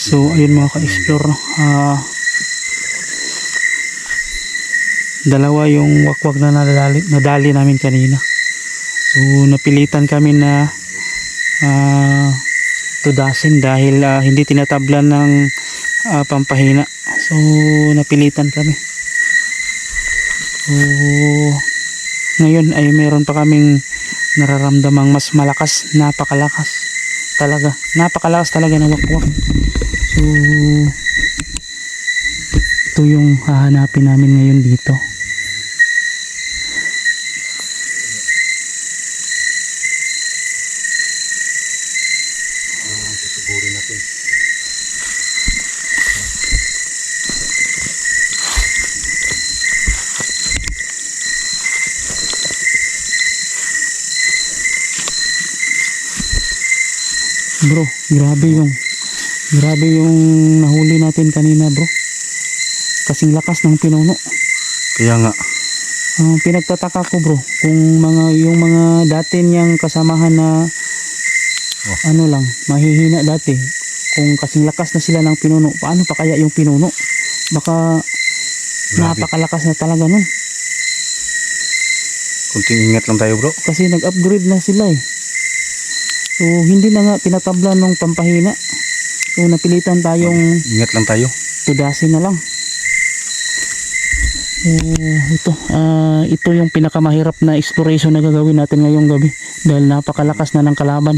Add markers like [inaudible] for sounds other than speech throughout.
So, ayun mga ka-explore? Ah, dalawa yung wakwak na nadali, nadali namin kanina. So, napilitan kami na ah, tudasin dahil ah, hindi tinatablan ng ah, pampahina. So, napilitan kami. So, ngayon ay meron pa kaming nararamdamang mas malakas, napakalakas talaga. Napakalakas talaga ng wakwak. So, ito yung hahanapin namin ngayon dito. Bro, grabe yung grabe yung nahuli natin kanina, bro. Kasing lakas ng pinuno. Kaya nga. Ang pinagtataka ko, bro, kung mga yung mga dati niyang kasamahan na Oh. ano lang, mahihina dati. Kung kasing lakas na sila ng pinuno, paano pa kaya yung pinuno? Baka Grabe. napakalakas na talaga nun. Kunting ingat lang tayo bro. Kasi nag-upgrade na sila eh. So, hindi na nga tinatabla ng pampahina. So, napilitan tayong Ingat lang tayo. tudasin na lang. Eh, ito, ah, ito yung pinakamahirap na exploration na gagawin natin ngayong gabi dahil napakalakas na ng kalaban.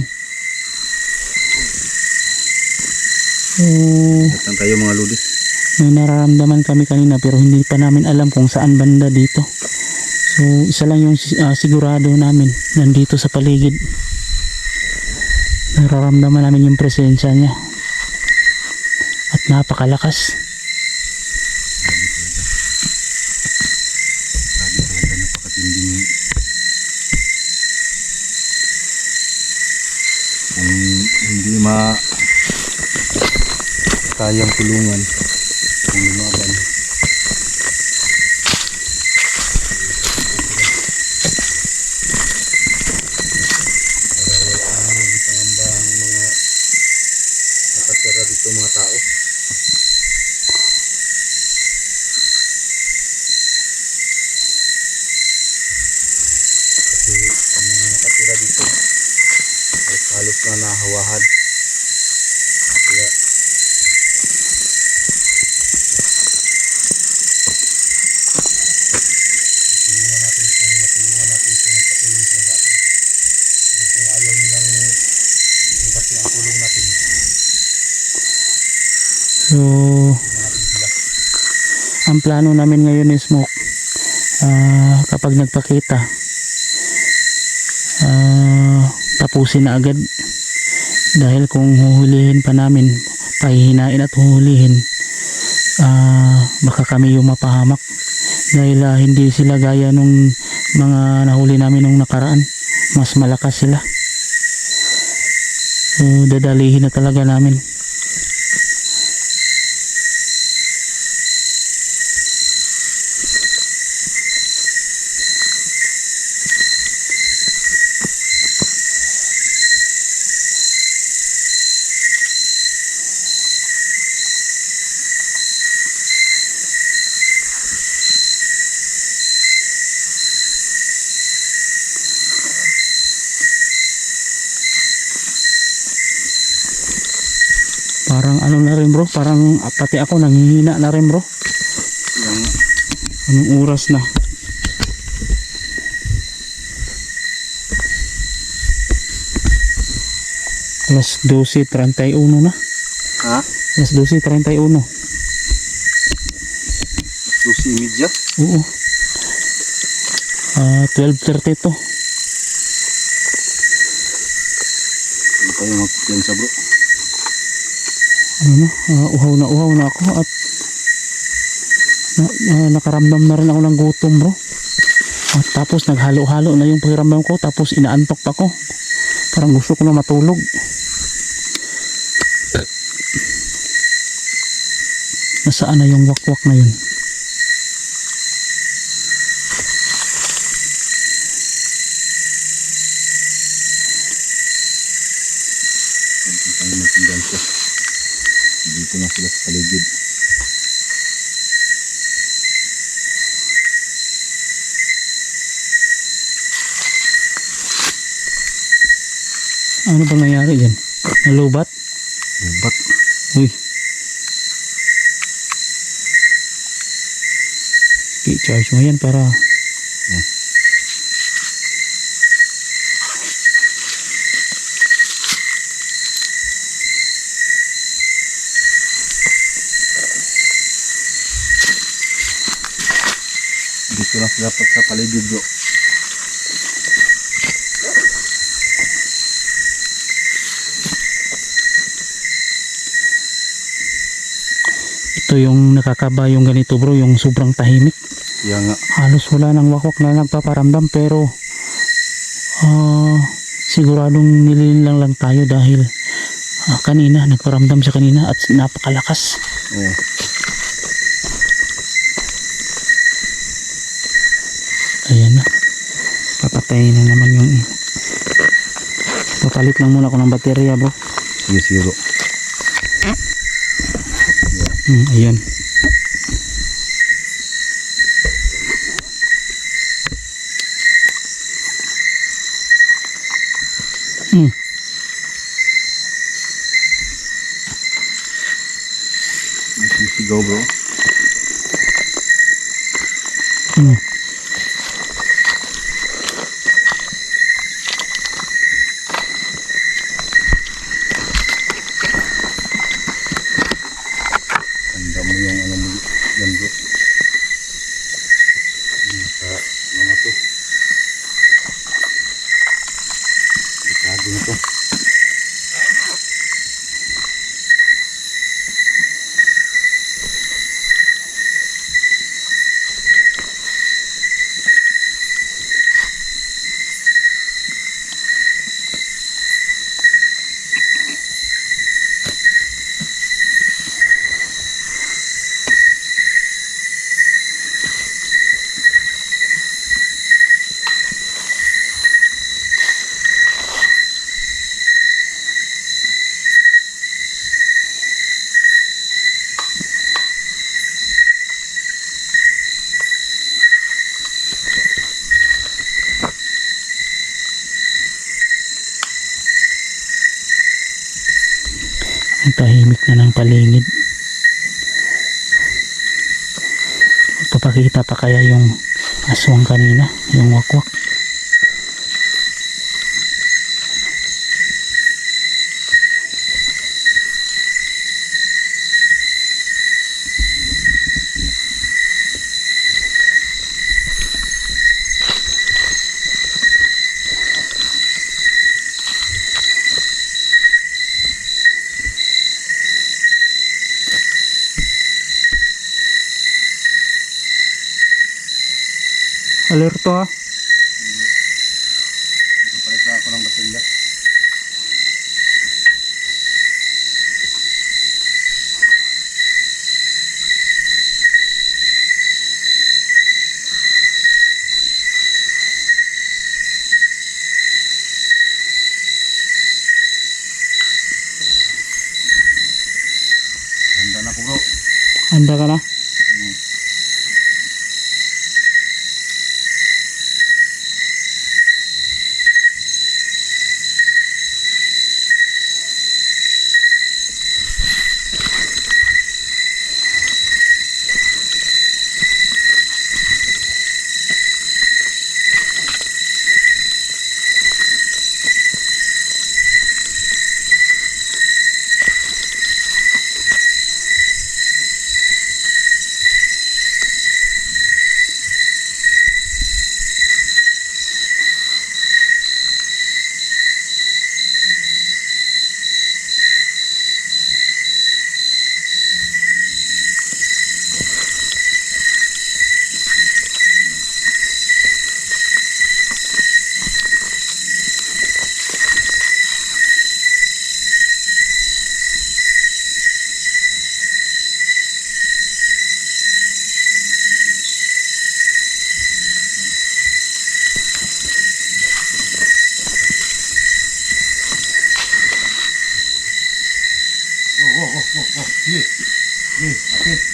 So, Ingat lang tayo mga lodi. may nararamdaman kami kanina pero hindi pa namin alam kung saan banda dito. So, isa lang yung ah, sigurado namin nandito sa paligid. Nararamdaman namin yung presensya niya. At napakalakas. Kung hindi ma kayang tulungan kung lumaban. pangamba ang mga nakatira dito mga tao. kasi ang mga nakatira dito halos nahawahan kaya tulungan natin kung matulungan natin kung magpatulong sila sa atin pero kung ayaw nilang ang tulong natin So, ang plano namin ngayon is smoke. Ah, kapag nagpakita, ah, tapusin na agad. Dahil kung huhulihin pa namin, pahihinain at huhulihin, ah, baka kami yung mapahamak. Dahil ah, hindi sila gaya nung mga nahuli namin nung nakaraan. Mas malakas sila. So, dadalihin na talaga namin. Parang ano na rin bro, parang ah, pati ako nanghihina na rin bro. Anong oras na? Alas 12.31 na. ha? Alas 12.31. Lucy Media Oo. Ah, 12.32. hindi tayo magpiyansa bro Ano ah, uhaw na uhaw na ako at na, ah, nakaramdam na rin ako ng gutom bro. At tapos naghalo-halo na yung pakiramdam ko tapos inaantok pa ko. Parang gusto ko na matulog. Nasaan na yung wakwak na yun? Tayo magpiyansa Dito na sila sa paligid. Ano ba nangyari dyan? Nalubat? Ubat. Uy. I-charge mo yan para Yan. Dito na pa- sa paligid bro. ito yung nakakaba yung ganito bro, yung sobrang tahimik. Kaya nga. Halos wala nang wakwak na nagpaparamdam pero ah siguradong nililang lang tayo dahil ah, kanina nagparamdam sa kanina at napakalakas. Oo. Ayan na. Papatayin na naman yung Papalit lang muna ako ng baterya bro. Sige sige bro. Hmm, ayan. Hmm. May sisigaw bro. Hmm. Tanda mo yung ano mo yan bro. Yung Sa mga to. Delikado na to. Ang tahimik na ng paligid. Papakita pa kaya yung aswang kanina, yung wakwak. Alerto ha. Palit na ako ng baterya. Handa na ko bro. Handa ka na?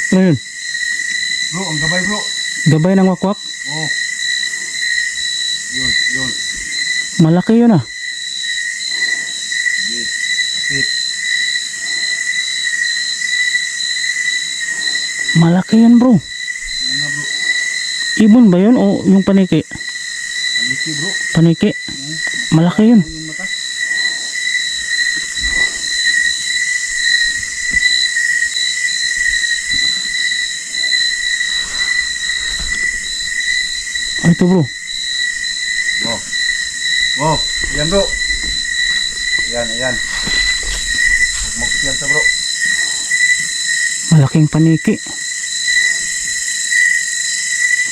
Ano yun? Bro, ang gabay bro. Gabay ng wakwak? Oh. Yun, yun. Malaki yun ah. Kapit. Malaki yun bro. Yan nga bro. Ibon ba yun o yung paniki? Paniki bro. Paniki. Malaki yun. Ito bro. Wow. Wow. Yan bro. Yan, yan. Magmukit yan sa bro. Malaking paniki.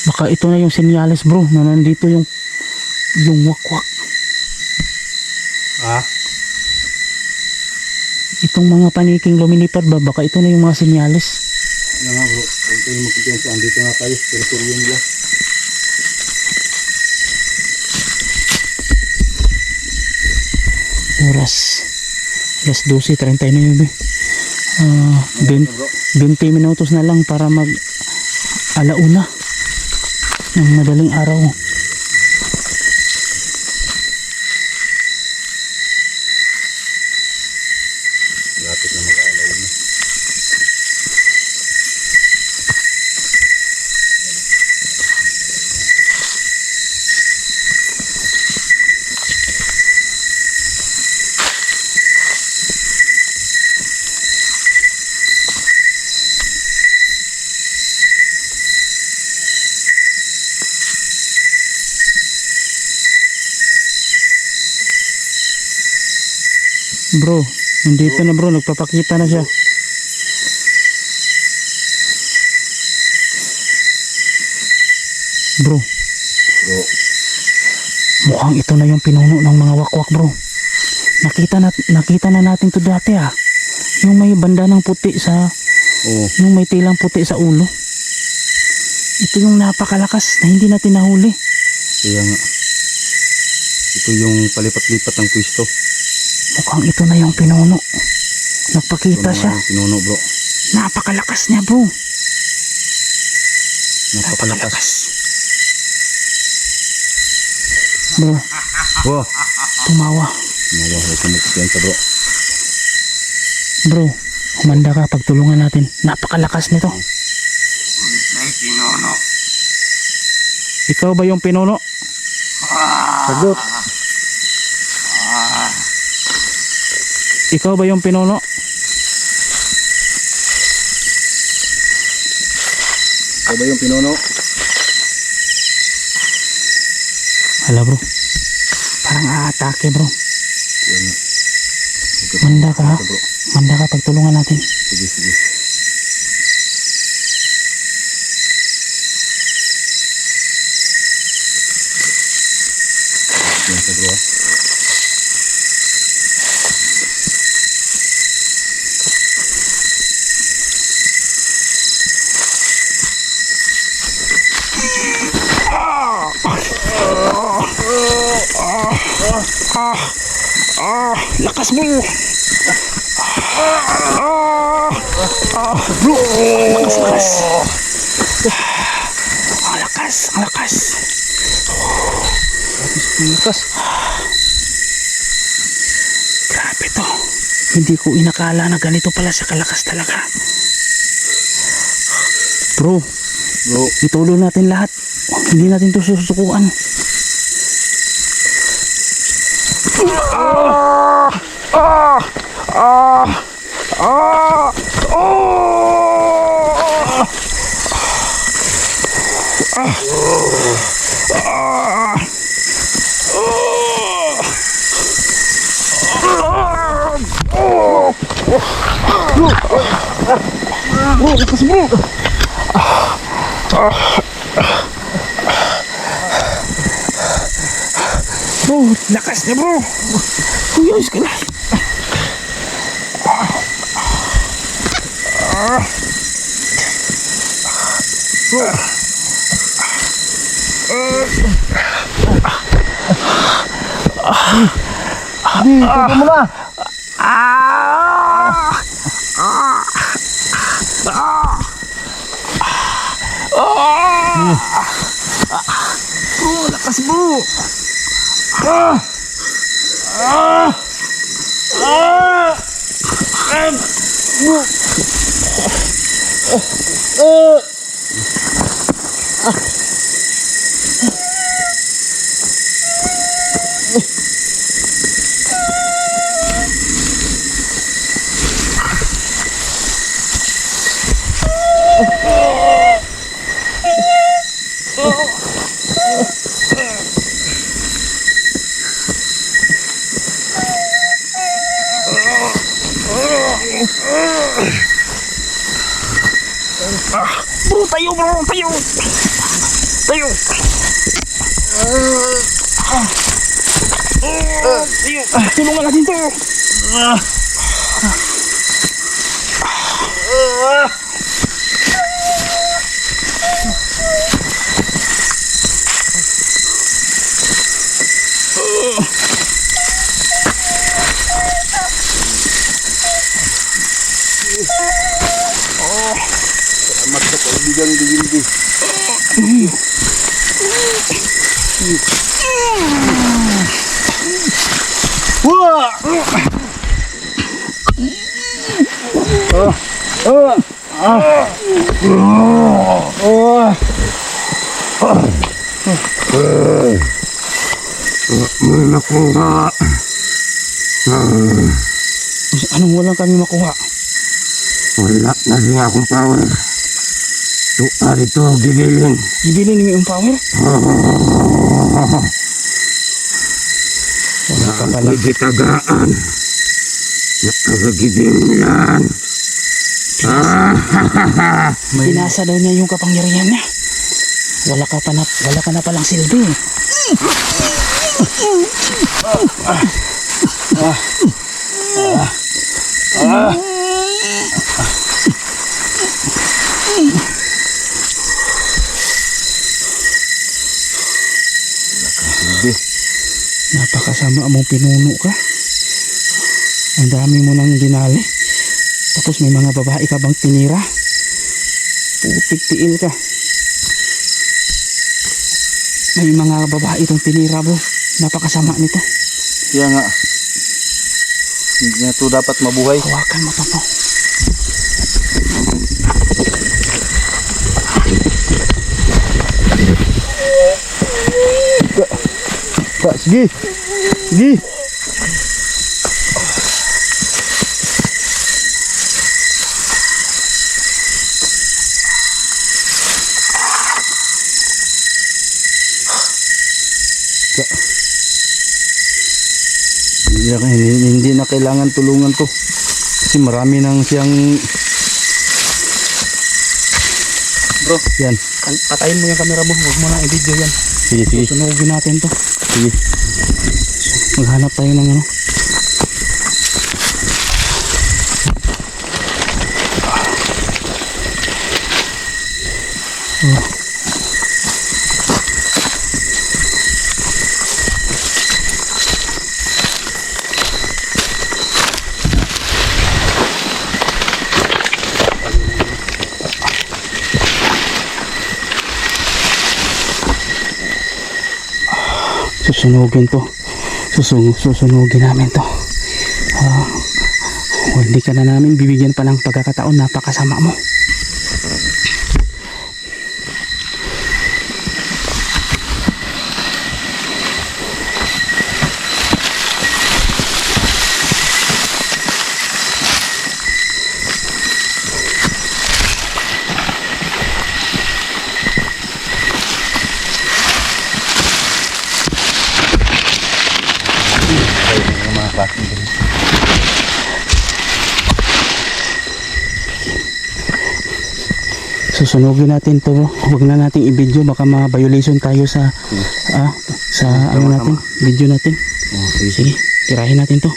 Baka ito na yung senyales bro na nandito yung yung wakwak. Ha? Itong mga paniking lumilipad ba? Baka ito na yung mga senyales. Yan nga bro. Huwag kayong magkumpiyansa. Andito nga tayo. Teritoryo nila. Oras. Alas 12.39. Ah, Yan 20, bro. 20 minutos na lang para mag alauna ng madaling araw. Lapit na mag-aalaw na. Bro, nandito na bro, nagpapakita na siya. Bro, Bro. mukhang ito na yung pinuno ng mga wakwak bro. Nakita na, nakita na natin to dati ah. Yung may banda ng puti sa, Oo. yung may tilang puti sa ulo. Ito yung napakalakas na hindi natin nahuli. Kaya nga. Ito yung palipat-lipat ng pwesto. Mukhang ito na yung pinuno. Ito Nagpakita na siya. yung pinuno bro. Napakalakas niya bro. Napakalakas. Bro, Wow. tumawa. Mawa. Huwag kang magkumpiyansa bro. Bro, humanda ka pagtulungan natin. Napakalakas nito. Ikaw ba yung pinuno? Sagot. Ikaw ba yung pinuno? Ikaw ba yung pinuno? Hala bro. Parang aatake bro. Manda ka. Manda ka pagtulungan natin. Sige, sige. Kumpiyansa bro. ah. Lakas mo! Bro! Lakas, lakas! Ang lakas, ang lakas! Ang lakas. Grabe to. Hindi ko inakala na ganito pala siya kalakas talaga. Bro, Bro. ituloy natin lahat. Hindi natin to susukuan. Bro, lakas niya bro. Uy, ayos ka na. Ah. Di, tubo mo na. Ah! Ah! Ah! Ah! Ah! Bro, lakas bro! Ah! Tayo. Tayo. Tulungan natin to. Salamat Nakuha. Anong wala kami makuha? Wala na rin akong power. Tuwa rito, gililin. Ibilin mo yung power? Wala ka pala. Nagitagaan. Nakagagibinglan. Ah, [laughs] Pinasa daw niya yung kapangyarihan niya. Wala ka pa na, wala ka na palang silbi. Napakasama mong pinuno ka. Ang dami mo nang dinali. Tapos may mga babae ka bang tinira? Putik tiil ka. May mga babae itong tinira bro. Napakasama nito. Kaya nga. Hindi na ito dapat mabuhay. Hawakan mo to bro. Pa, sige. Sige. Na kailangan tulungan to. Kasi marami nang siyang... Bro, yan. Patayin mo yung camera mo. Huwag mo na i-video yan. Sige, sige. Sunugin natin to. Sige. Maghanap tayo ng ano. Oh. Susunugin to. Susung susunugin namin to. Ah, hindi ka na namin bibigyan pa ng pagkakataon. Napakasama mo. Susunugin natin to. Huwag na nating i-video. Baka ma-violation tayo sa ah, sa ano natin, video natin. Oh, sige. Sige, tirahin natin to.